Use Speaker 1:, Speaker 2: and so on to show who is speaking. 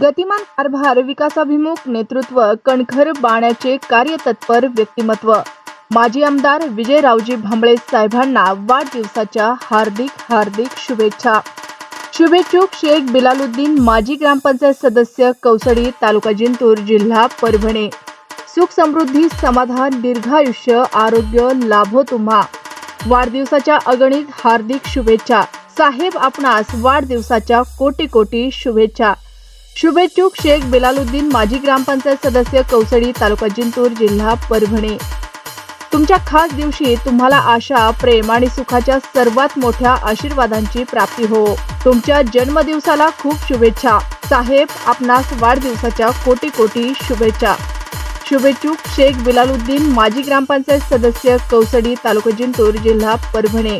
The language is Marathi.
Speaker 1: गतिमान कारभार विकासाभिमुख नेतृत्व कणखर बाण्याचे कार्यतत्पर व्यक्तिमत्व. माजी आमदार विजयरावजी भांबळे साहेबांना वाढदिवसाच्या हार्दिक हार्दिक शुभेच्छा. शुभेच्छुक शेख बिलालुद्दीन माजी ग्रामपंचायत सदस्य कौसडी तालुका जिंतूर जिल्हा परभणी. सुख समृद्धी समाधान दीर्घायुष्य आरोग्य लाभो तुम्हा. वाढदिवसाच्या अगणित हार्दिक शुभेच्छा. साहेब आपणास वाढदिवसाच्या कोटी कोटी शुभेच्छा. शुभेच्छुक शेख बिलालुद्दीन माजी ग्रामपंचायत सदस्य कौसडी तालुका जिंतूर जिल्हा परभणी. तुमच्या खास दिवशी तुम्हाला आशा प्रेम आणि सुखाच्या सर्वात मोठ्या आशीर्वादांची प्राप्ती हो. तुमच्या जन्मदिवसाला खूप शुभेच्छा. साहेब आपणास वाढदिवसाच्या कोटी कोटी शुभेच्छा. शुभेच्छुक शेख बिलालुद्दीन माजी ग्रामपंचायत सदस्य कौसडी तालुका जिंतूर जिल्हा परभणी.